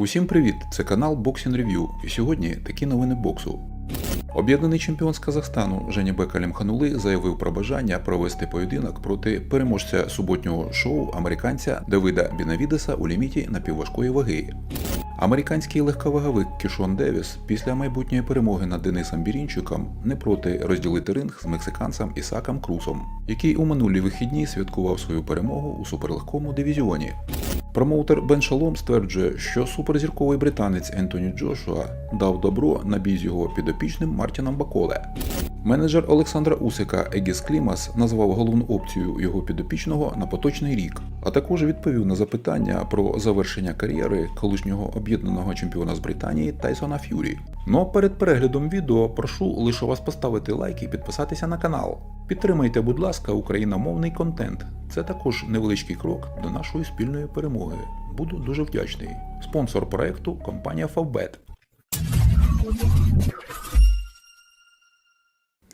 Усім привіт! Це канал Boxing Review і сьогодні такі новини боксу. Об'єднаний чемпіон з Казахстану Женібек Алімханули заявив про бажання провести поєдинок проти переможця суботнього шоу американця Давида Бінавідеса у ліміті напівважкої ваги. Американський легковаговик Кішон Девіс після майбутньої перемоги над Денисом Бірінчуком не проти розділити ринг з мексиканцем Ісаком Крусом, який у минулі вихідні святкував свою перемогу у суперлегкому дивізіоні. Промоутер Бен Шалом стверджує, що суперзірковий британець Ентоні Джошуа дав добро на бій з його підопічним Мартіном Баколе. Менеджер Олександра Усика Егіс Клімас назвав головну опцію його підопічного на поточний рік, а також відповів на запитання про завершення кар'єри колишнього об'єднаного чемпіона з Британії Тайсона Ф'юрі. Но перед переглядом відео прошу лише вас поставити лайк і підписатися на канал. Підтримайте, будь ласка, україномовний контент. Це також невеличкий крок до нашої спільної перемоги. Буду дуже вдячний. Спонсор проекту компанія Favbet.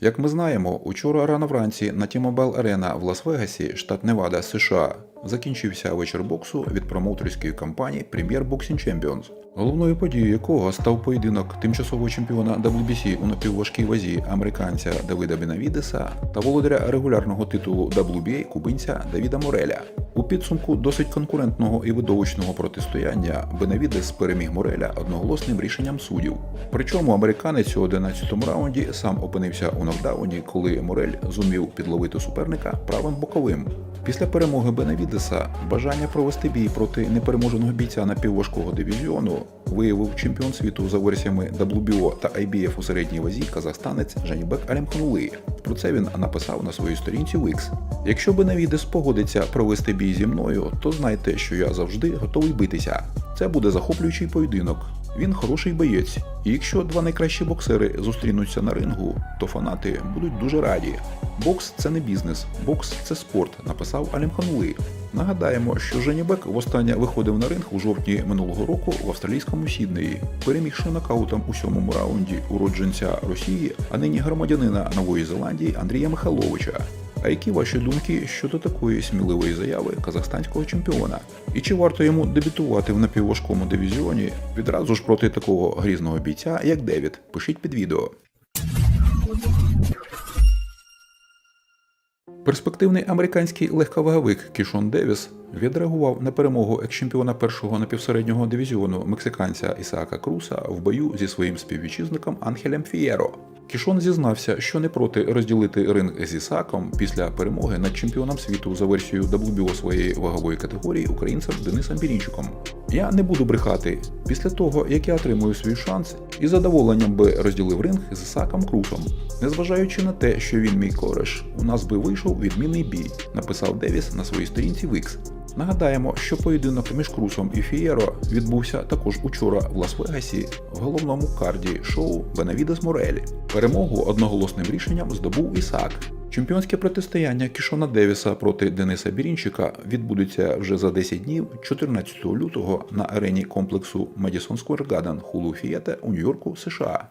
Як ми знаємо, учора рано вранці на T-Mobile Arena в Лас-Вегасі, штат Невада, США, закінчився вечір боксу від промоутерської компанії Premier Boxing Champions, головною подією якого став поєдинок тимчасового чемпіона WBC у напівважкій вазі американця Давида Бенавідеса та володаря регулярного титулу WBA кубинця Давіда Мореля. У підсумку досить конкурентного і видовищного протистояння Бенавідес переміг Мореля одноголосним рішенням суддів. Причому американець у 11-му раунді сам опинився у нокдауні, коли Морель зумів підловити суперника правим боковим. Після перемоги Бенавідеса бажання провести бій проти непереможеного бійця напівважкого дивізіону виявив чемпіон світу за версіями WBO та IBF у середній вазі казахстанець Жанібек Алімханули. Про це він написав на своїй сторінці Wix. Якщо Бенавідес погодиться провести бій зі мною, то знайте, що я завжди готовий битися. Це буде захоплюючий поєдинок. Він хороший боєць, і якщо два найкращі боксери зустрінуться на рингу, то фанати будуть дуже раді. Бокс це не бізнес, бокс це спорт, написав Алімханули. Нагадаємо, що Женібек востаннє виходив на ринг у жовтні минулого року в австралійському Сіднеї, перемігши нокаутом у сьомому раунді уродженця Росії, а нині громадянина Нової Зеландії Андрія Михайловича. А які ваші думки щодо такої сміливої заяви казахстанського чемпіона? І чи варто йому дебютувати в напівважкому дивізіоні відразу ж проти такого грізного бійця, як Девід? Пишіть під відео. Перспективний американський легковаговик Кішон Девіс відреагував на перемогу екс-чемпіона першого напівсереднього дивізіону мексиканця Ісаака Круса в бою зі своїм співвітчизником Анхелем Фієро. Кішон зізнався, що не проти розділити ринг з Ісаком після перемоги над чемпіоном світу за версією WBO своєї вагової категорії українцем Денисом Бірінчуком. Я не буду брехати. Після того, як я отримую свій шанс, із задоволенням би розділив ринг з Ісаком Крусом. Незважаючи на те, що він мій кореш, у нас би вийшов відмінний бій, написав Девіс на своїй сторінці Wix. Нагадаємо, що поєдинок між Крусом і Фієро відбувся також учора в Лас-Вегасі в головному карді шоу Бенавідес Морелі. Перемогу одноголосним рішенням здобув Ісак. Чемпіонське протистояння Кішона Девіса проти Дениса Бірінчика відбудеться вже за 10 днів, 14 лютого, на арені комплексу Madison Square Garden Hulu Theater у Нью-Йорку, США.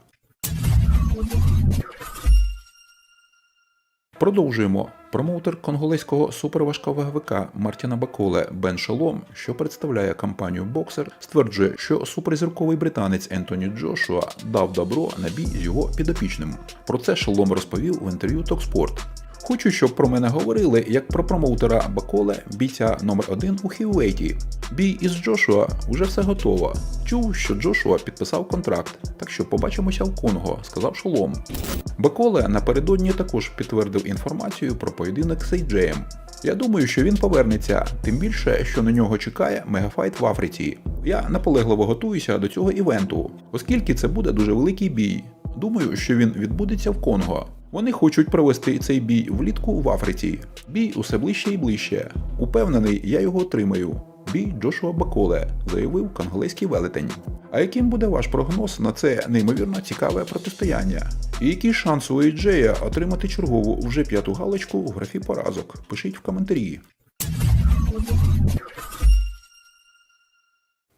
Продовжуємо. Промоутер конголезького суперважковаговика Мартіна Баколе Бен Шолом, що представляє компанію Боксер, стверджує, що суперзірковий британець Ентоні Джошуа дав добро на бій з його підопічним. Про це шолом розповів в інтерв'ю Токспорт. Хочу, щоб про мене говорили як про промоутера Баколе, бійця номер 1 у Хіввейті. Бій із Джошуа уже все готово. Чув, що Джошуа підписав контракт, так що побачимося в Конго, сказав Шолом. Баколе напередодні також підтвердив інформацію про поєдинок з Сейджеєм. Я думаю, що він повернеться, тим більше, що на нього чекає мегафайт в Африці. Я наполегливо готуюся до цього івенту, оскільки це буде дуже великий бій. Думаю, що він відбудеться в Конго. Вони хочуть провести цей бій влітку в Африці. Бій усе ближче і ближче. Упевнений, я його отримаю. Бій Джошуа Баколе, заявив канглейський велетень. А яким буде ваш прогноз на це неймовірно цікаве протистояння? І який шанс у Ейджея отримати чергову вже п'яту галочку в графі поразок? Пишіть в коментарі.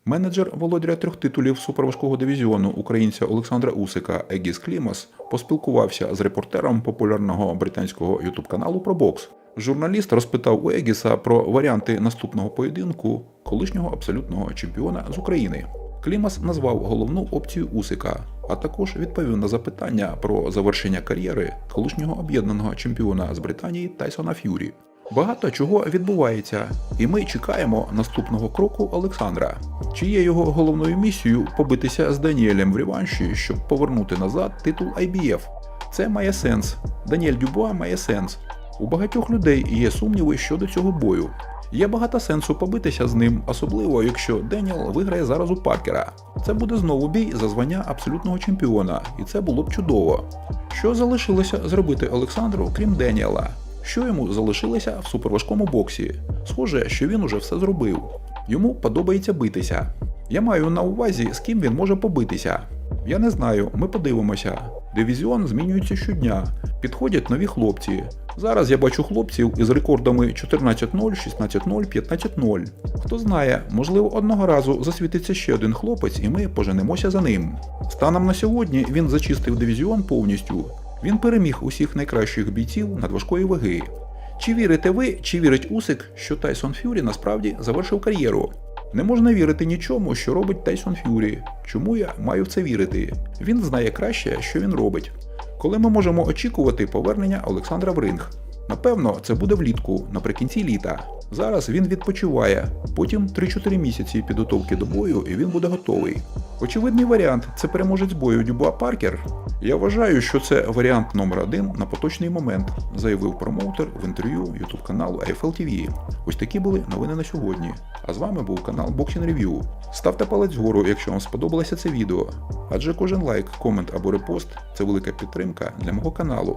Менеджер володаря трьох титулів суперважкого дивізіону українця Олександра Усика Егіс Клімас поспілкувався з репортером популярного британського ютуб-каналу про бокс. Журналіст розпитав у Егіса про варіанти наступного поєдинку колишнього абсолютного чемпіона з України. Клімас назвав головну опцію Усика, а також відповів на запитання про завершення кар'єри колишнього об'єднаного чемпіона з Британії Тайсона Ф'юрі. Багато чого відбувається, і ми чекаємо наступного кроку Олександра. Чи є його головною місією побитися з Даніелем в реванші, щоб повернути назад титул IBF? Це має сенс. Даніель Дюбуа має сенс. У багатьох людей є сумніви щодо цього бою. Є багато сенсу побитися з ним, особливо якщо Деніел виграє зараз у Паркера. Це буде знову бій за звання абсолютного чемпіона, і це було б чудово. Що залишилося зробити Олександру, крім Деніела? Що йому залишилося в суперважкому боксі? Схоже, що він уже все зробив. Йому подобається битися. Я маю на увазі, з ким він може побитися. Я не знаю, ми подивимося. Дивізіон змінюється щодня, підходять нові хлопці. Зараз я бачу хлопців із рекордами 14-0, 16-0, 15-0. Хто знає, можливо, одного разу засвітиться ще один хлопець, і ми поженемося за ним. Станом на сьогодні він зачистив дивізіон повністю. Він переміг усіх найкращих бійців надважкої ваги. Чи вірите ви, чи вірить Усик, що Тайсон Ф'юрі насправді завершив кар'єру? Не можна вірити нічому, що робить Тайсон Ф'юрі. Чому я маю в це вірити? Він знає краще, що він робить. Коли ми можемо очікувати повернення Олександра в ринг? Напевно, це буде влітку, наприкінці літа. Зараз він відпочиває, потім 3-4 місяці підготовки до бою, і він буде готовий. Очевидний варіант це переможець бою Дюбуа Паркер. Я вважаю, що це варіант номер один на поточний момент, заявив промоутер в інтерв'ю YouTube каналу AFL TV. Ось такі були новини на сьогодні. А з вами був канал Boxing Review. Ставте палець вгору, якщо вам сподобалося це відео. Адже кожен лайк, комент або репост це велика підтримка для мого каналу.